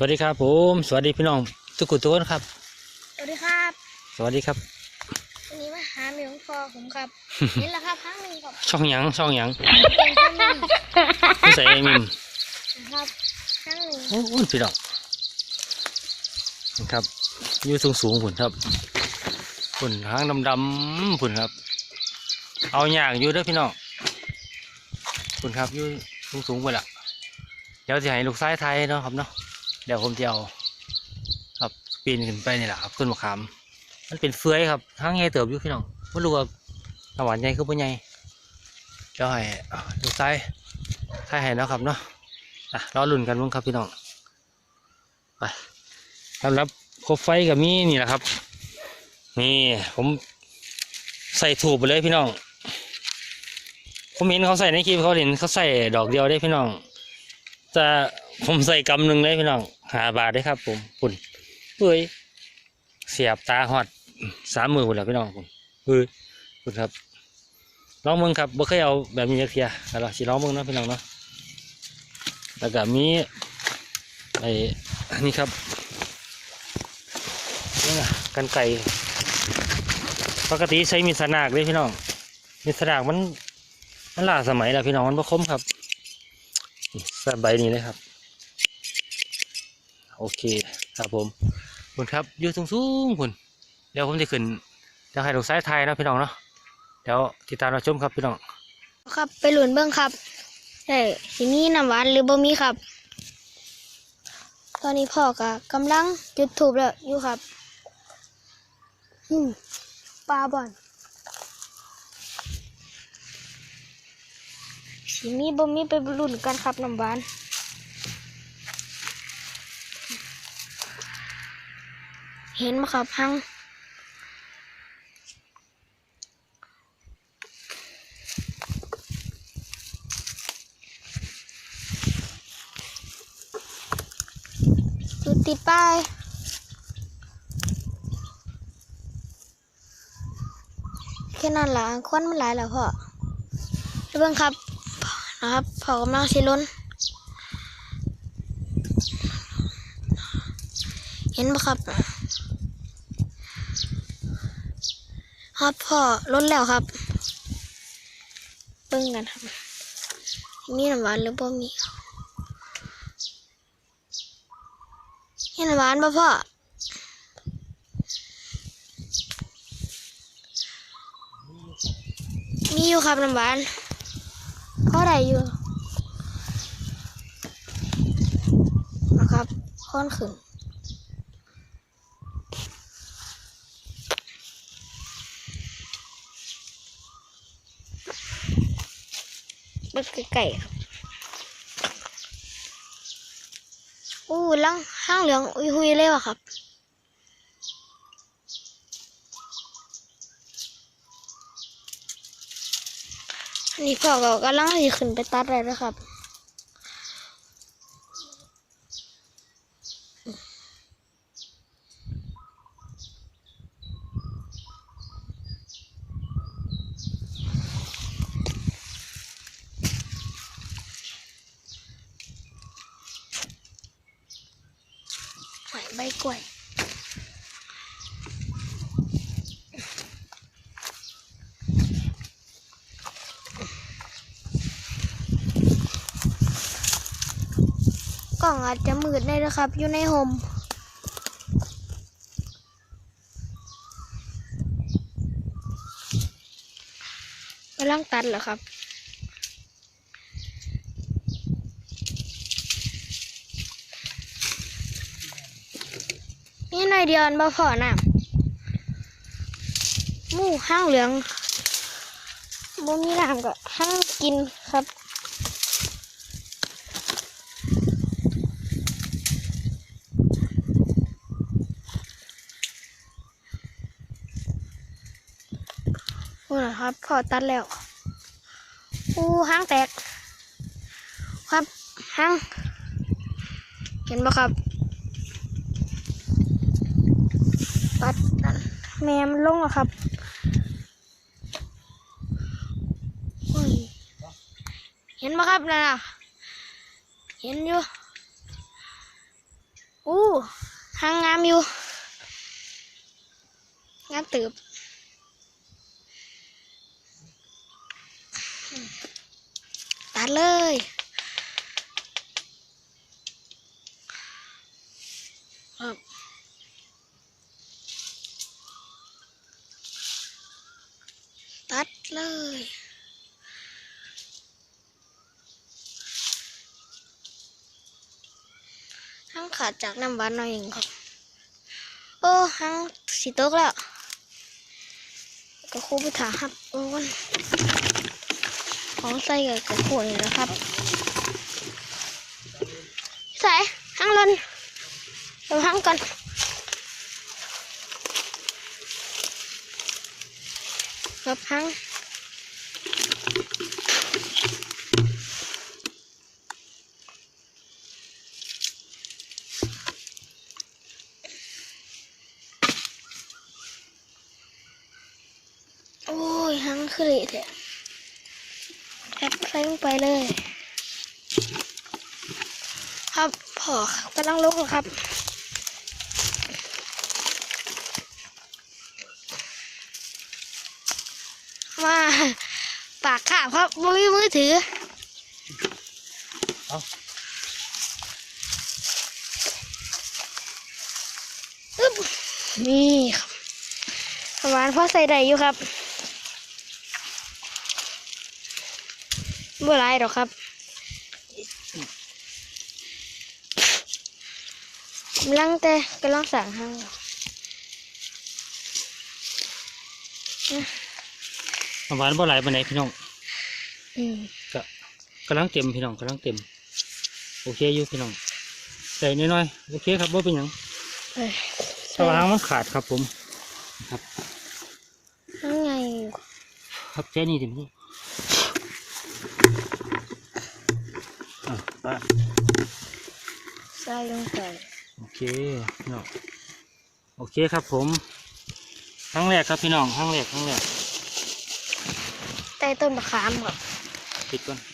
วัสดีครับผม สวัสดีพี่น้อง ทุกคนทุกคนครับ สวัสดีครับ สวัสดีครับ วันนี้มาหาเมียของพ่อผมครับ นี่แหละครับครั้งหนึ่งครับช่องหยังช่องหยังเป็นครั้งหนึ่งนิสัยเอมิมนะครับครั้งหนึ่งโอ้โหพี่น้องครับอยู่สูงสูงๆผุนครับผุนหางดำดำๆผุนครับ เอาอย่างอยู่เด้อพี่น้องผุนครับอยู่สูงสูงๆไปละเดี๋ยวจะให้ลูกซ้ายไทยเนาะครับเนาะ เดี๋ยวผมจะเอาครับปีนขึ้นไปนี่แหละครับต้นมะขาม มันเป็นเฟือยครับทางใหญ่เติบอยู่พี่น้องไม่รู้ว่าถวานใหญ่คือบ่ใหญ่เดี๋ยวให้ลูกซ้ายไทยให้เนาะครับเนาะอะรอลุ่นกันมั้งครับพี่น้องไปสำหรับคบไฟกับมีนี่แหละครับนี่ผมใส่ถูกไปเลยพี่น้องผมเห็นเขาใส่ในคลิปเขาเห็นเขาใส่ดอกเดียวได้พี่น้อง แต่ผมใส่กำหนึ่งเลยพี่น้อง หาบาทได้ครับ ผมปุ่นเฮ้ยเสียบตาหอดสามมือหมดแล้วพี่น้องผมเฮ้ยปุ่นครับลองมึงครับบ่เคยเอาแบบนี้จักเทียแล้วสิลองมึงนะพี่น้องเนาะแล้วก็มีไอ้อันนี้ครับนี่นะกันไก่ปกติใช้มีสนากเลยพี่น้องมีสนากมันมันล่าสมัยแล้วพี่น้องมันบ่คมครับใส่ใบนี้เลยครับ โอเคครับผมคุณครับอยู่สูงสูงๆคุณเดี๋ยวผมจะขึ้นจะให้ดูซ้ายไทยนะพี่น้องเนาะเดี๋ยวติดตามเรับชมครับพี่น้องครับไปหลุนเบิ้งครับได้สิมีน้ำหวานหรือบ่มีครับ ตอนนี้พ่อก็กำลังจุดถูบแล้วอยู่ครับอืมปลาบอนสิมีบ่มีไปหลุนกันครับน้ำหวาน เห็นไหมครับพังจุติดป้ายแค่นั้นละควันมันหลายแล้วพ่อเบิ่งครับนะครับพ่อกำลังสิล้น เห็นปะครับ ครับพ่อล้นแล้วครับเบิ่งกันครับ มีน้ำหวานหรือบ่มีเห็นหวานป่ะพ่อมีอยู่ครับน้ำหวานพ่อได้อยู่นะครับค้อนขึ้น เบิดไก่ครับอู้ลังห้างเหลืองอุยหุยเลยวะครับอันนี้พ่อก็กำลังจะขึ้นไปตัดเลยนะครับ กล้วยกล่องอาจจะมืดได้นะครับ อยู่ในโฮมกำลังตัดเหรอครับ นี่หน่ อยเดียวนบ่พอน้ำหมูห้างเหลืองบ่มีน้ำก็ห้างกินครับนี่นนะครับพอตัดแล้วอู้ห้างแตก ครับห้าง เห็นปะครับ ปัดนั่นแมมนลงแล้วครับเห็นไหมครับนั่ะเห็นอยู่อู้หางงามอยู่งามตืบตัดเลย ตัดเลยห้งขาดจากน้ำหวานหน่อยเองครับ โอ้ห้งสีตกแล้ว ก็คู่ไปถาครับโอ้ยของใส่กับกระขวนี่แหละครับ ใส่ห้งลนเอาห้งก่อน กับห้างโอ้ยห้างคือเละเนี่ยแอบใส่ลงไปเลย ครับพอกำลังลุกแล้วครับ มาปากขาบครับมือมือถือเอาอึ๊บนี่ครับประมาณพ่อใส่ได้อยู่ครับเมื่อไรหรอกครับกำลังแต่กำลังสั่งห้าง น้ำหวานบ่หลายปานใดพี่น้องอืมก็กำลังเต็มพี่น้องกำลังเต็ม โอเคอยู่พี่น้องใส่น้อยๆโอเคครับว่าเป็นหยังเอ้ยสว่างมันขาดครับผมนั่นไงอยู่ครับแค่นี้เต็มที่อะไปใส่ลงไปโอเคพี่น้องโอเคครับผมครั้งแรกครับพี่น้องครั้งแรกครั้งแรก ใต้ต้นมะขามครับปิดก่อน